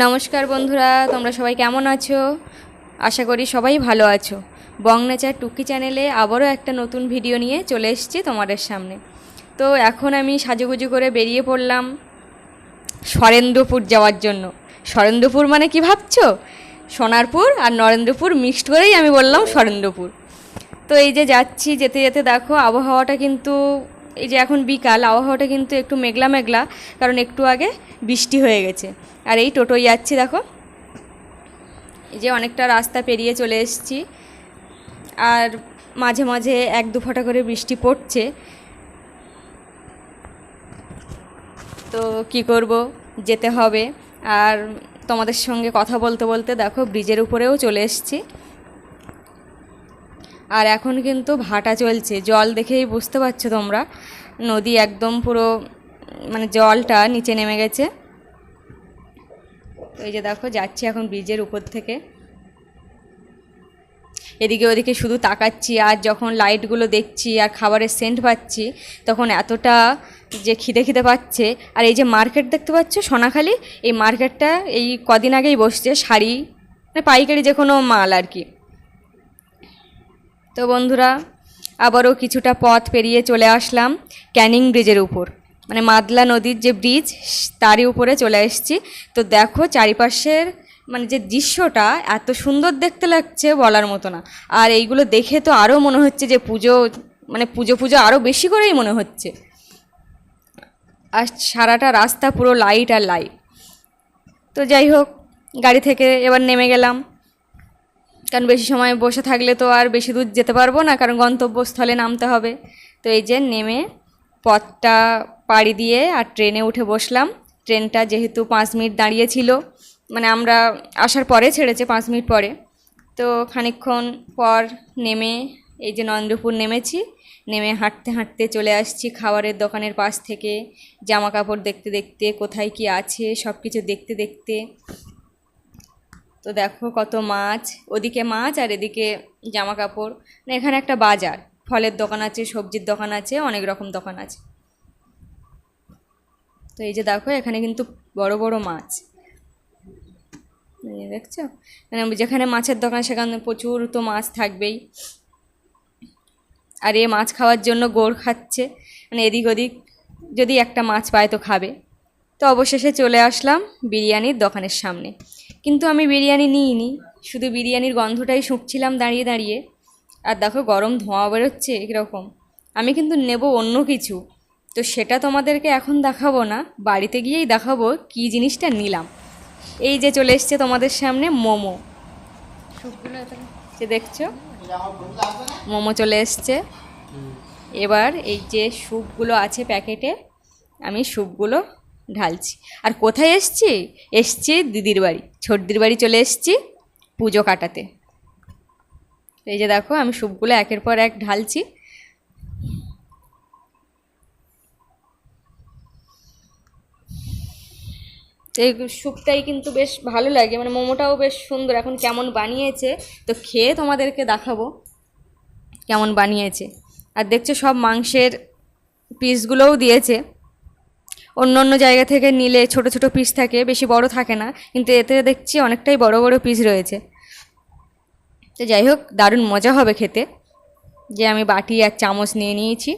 নমস্কার বন্ধুরা, তোমরা সবাই কেমন আছো? আশা করি সবাই ভালো আছো। বং নেচার টুকি চ্যানেলে আবারও একটা নতুন ভিডিও নিয়ে চলে এসেছি তোমাদের সামনে। তো এখন আমি সাজুগুজু করে বেরিয়ে পড়লাম সরেন্দ্রপুর যাওয়ার জন্য। সরেন্দ্রপুর মানে কি ভাবছ? সোনারপুর আর নরেন্দ্রপুর মিক্সড করেই আমি বললাম সরেন্দ্রপুর তো এই যে যাচ্ছি, যেতে যেতে দেখো, আবহাওয়াটা কিন্তু এই যে এখন বিকাল, আবহাওয়াটা কিন্তু একটু মেঘলা মেঘলা, কারণ একটু আগে বৃষ্টি হয়ে গেছে। আর এই টোটোয় যাচ্ছি, দেখো। এই যে অনেকটা রাস্তা পেরিয়ে চলে এসেছি। আর মাঝে মাঝে এক দু ফোঁটা করে বৃষ্টি পড়ছে। তো কি করব? যেতে হবে। আর তোমাদের সঙ্গে কথা বলতে বলতে, দেখো, ব্রিজের উপরেও চলে এসেছি। আর এখন কিন্তু ভাটা চলছে। জল দেখেই বুঝতে পারছ তোমরা। নদী একদম পুরো মানে জলটা নিচে নেমে গেছে। এই যে দেখো, যাচ্ছি এখন ব্রিজের উপর থেকে। এদিকে ওদিকে শুধু তাকাচ্ছি আর যখন লাইটগুলো দেখছি আর খাবারের সেন্ট পাচ্ছি, তখন এতটা যে খিদে খিদে পাচ্ছে। আর এই যে মার্কেট দেখতে পাচ্ছ সোনাখালি? এই মার্কেটটা এই কদিন আগেই বসছে শাড়ি মানে পাইকারি যে কোনো মাল আর কি। তো বন্ধুরা, আবারও কিছুটা পথ পেরিয়ে চলে আসলাম ক্যানিং ব্রিজের উপর। মানে মাদলা নদীর যে ব্রিজ, তারই উপরে চলে এসেছি। তো দেখো চারিপাশের মানে যে দৃশ্যটা এত সুন্দর দেখতে লাগছে বলার মতো না। আর এইগুলো দেখে তো আরও মনে হচ্ছে যে পুজো মানে পুজো পুজো আরও বেশি করেই মনে হচ্ছে। আর সারাটা রাস্তা পুরো লাইট আর লাইট। তো যাই হোক, গাড়ি থেকে এবার নেমে গেলাম। কারণ বেশি সময় বসে থাকলে তো আর বেশি দূর যেতে পারব না, কারণ গন্তব্যস্থলে নামতে হবে। তো এই যে নেমে পথটা পাড়ি দিয়ে আর ট্রেনে উঠে বসলাম। ট্রেনটা যেহেতু পাঁচ মিনিট দাঁড়িয়েছিল মানে আমরা আসার পরে ছেড়েছে পাঁচ মিনিট পরে। তো খানিকক্ষণ পর নেমে এই যে নরেন্দ্রপুর নেমেছি, নেমে হাঁটতে হাঁটতে চলে আসছি খাবারের দোকানের পাশ থেকে। জামা কাপড় দেখতে দেখতে কোথায় কি আছে সব কিছু দেখতে দেখতে তো দেখো কত মাছ, ওদিকে মাছ আর এদিকে জামা কাপড় মানে এখানে একটা বাজার, ফলের দোকান আছে, সবজির দোকান আছে, অনেক রকম দোকান আছে। তো এই যে দেখো, এখানে কিন্তু বড় বড় মাছ। দেখছ? মানে যেখানে মাছের দোকান, সেখানে প্রচুর তো মাছ থাকবেই। আর এ মাছ খাওয়ার জন্য গোড় খাচ্ছে। মানে এদিক ওদিক যদি একটা মাছ পায় তো খাবে। তো অবশেষে চলে আসলাম বিরিয়ানির দোকানের সামনে। কিন্তু আমি বিরিয়ানি নিইনি, শুধু বিরিয়ানির গন্ধটাই শুঁকছিলাম দাঁড়িয়ে দাঁড়িয়ে। আর দেখো গরম ধোঁয়া বেরোচ্ছে এরকম আমি কিন্তু নেব অন্য কিছু। তো সেটা তোমাদেরকে এখন দেখাবো না, বাড়িতে গিয়েই দেখাবো কী জিনিসটা নিলাম। এই যে চলে এসছে তোমাদের সামনে মোমো। যে দেখছ? মোমো চলে এসছে। এবার এই যে স্যুপগুলো আছে প্যাকেটে, আমি স্যুপগুলো ঢালছি। আর কোথায় এসছি? এসছি দিদির বাড়ি। ছোটদির বাড়ি চলে এসছি পুজো কাটাতে। এই যে দেখো, আমি স্যুপগুলো একের পর এক ঢালছি। এই স্যুপটাই কিন্তু বেশ ভালো লাগে মানে মোমোটাও বেশ সুন্দর। এখন কেমন বানিয়েছে, তো খেয়ে তোমাদেরকে দেখাবো কেমন বানিয়েছে। আর দেখছ সব মাংসের পিসগুলোও দিয়েছে। অন্য অন্য জায়গা থেকে নিলে ছোট ছোট পিস থাকে, বেশি বড় থাকে না, কিন্তু এতে দেখছি অনেকটাই বড় বড় পিস রয়েছে। তো যাই হোক, দারুণ মজা হবে খেতে। যে আমি বাটি আর চামচ নিয়ে নিয়েছি।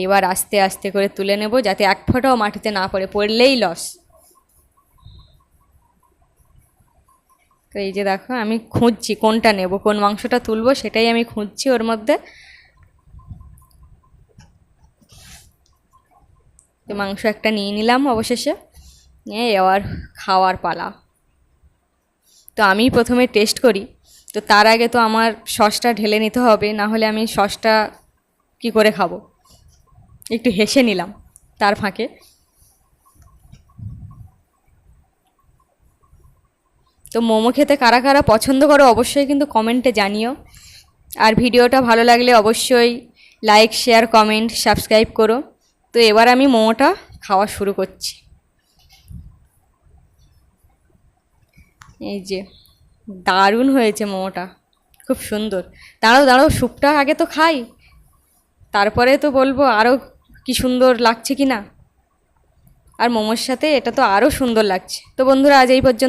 এইবার আস্তে আস্তে করে তুলে নেব যাতে এক ফোঁটাও মাটিতে না পড়ে, পড়লেই লস তো এই যে দেখো, আমি খুঁজছি কোনটা নেব, কোন মাংসটা তুলবো সেটাই আমি খুঁজছি ওর মধ্যে। তো মাংস একটা নিয়ে নিলাম অবশেষে। নিয়ে এবার খাওয়ার পালা। তো আমি প্রথমে টেস্ট করি। তো তার আগে তো আমার সসটা ঢেলে নিতে হবে, না হলে আমি সসটা কি করে খাব? একটু হেসে নিলাম তার ফাঁকে। তো মোমো খেতে কারা কারা পছন্দ করো অবশ্যই কিন্তু কমেন্টে জানিও। আর ভিডিওটা ভালো লাগলে অবশ্যই লাইক শেয়ার কমেন্ট সাবস্ক্রাইব করো। তো এবার আমি মোমোটা খাওয়া শুরু করছি। এই যে, দারুণ হয়েছে মোমোটা, খুব সুন্দর। দাঁড়াও দাঁড়াও, স্যুপটা আগে তো খাই, তারপরে তো বলব আরও কি সুন্দর লাগছে কি না আর মোমোর সাথে এটা তো আরও সুন্দর লাগছে। তো বন্ধুরা, আজ এই পর্যন্ত।